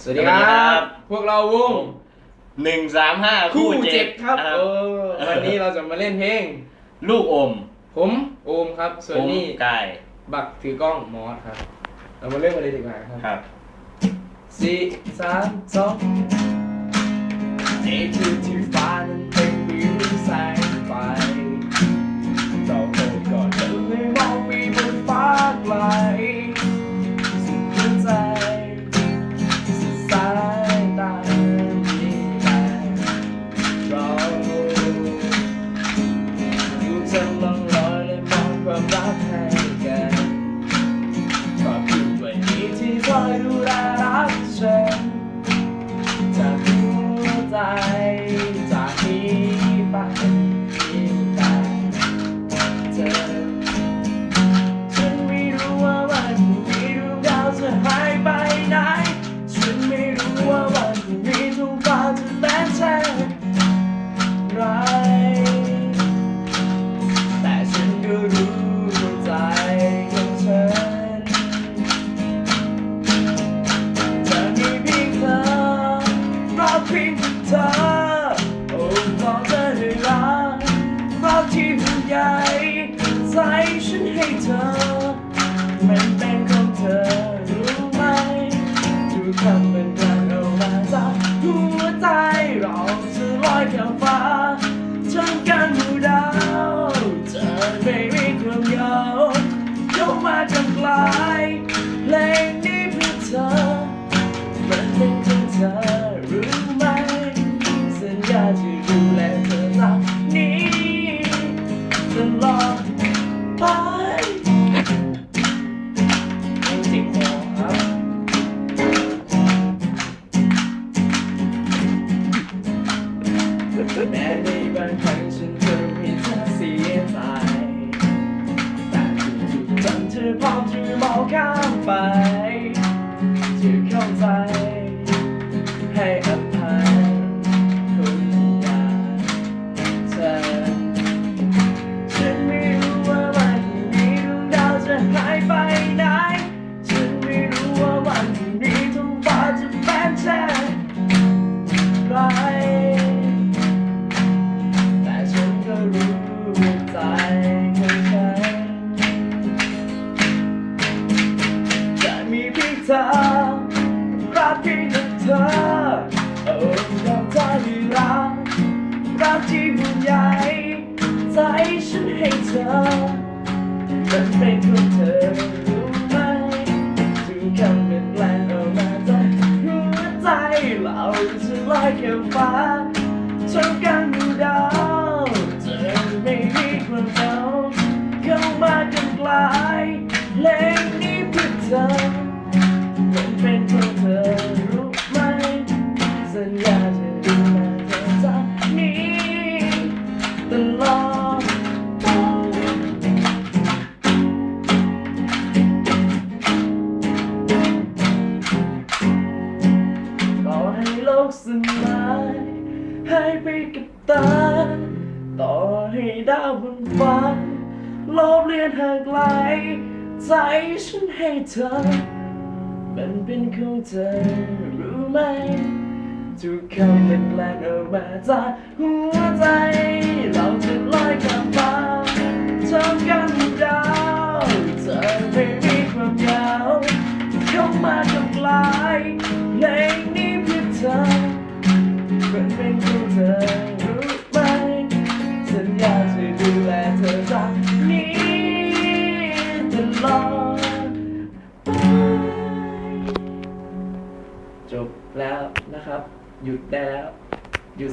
สวัสดีครับพวกเราวงหนึ่งสามห้าคู่เจ็ดครับอ่าเออวันนี้เราจะมาเล่นเพลง ลูกอมผมโอมครับ ส่วนนี้ผมกายบักถือกล้องมอสครับ เรามาเริ่มกันเลยดีกว่าครับครับสี่สามสอง ใยใจฉันให้เธอ มันเป็นของเธอรู้ไหมทุกคำเป็น ไปจิบหัวครับแม้ในบางครั้งฉันจะมีเธอเสียใจแต่ทุกๆจนเธอพร้อมจะมองข้ามไป หายไปไหนฉันไม่รู้ว่าวันนี้ท้องฟ้าจะแป้นแช่ไรแต่ฉันก็รู้ใจของฉันจะมีเพียงเธอรักเพียงแต่เธอโอ้เราเธอที่รักรักที่ห่วงใยใจฉันให้เธอ ฉันเป็นของเธอรู้ไหมทุกคำเปลี่ยนแปลงออกมาจากหัวใจเราจะลอยแค่ฟ้า กสลายหายไปกับตา ต่อให้ดาวบนฟ้าลบเลือนห่างไกล ใจฉันให้เธอ มันเป็นของเธอรู้ไหม ทุกคำเป็นแปลงออกมาจากหัวใจ เราจะลอยข้ามฟ้าทำกัน มันเป็นของเธอรู้ไหมสัญญาจะดูแลเธอจากนี้ตลอดไปจบแล้วนะครับ หยุดได้แล้วหยุด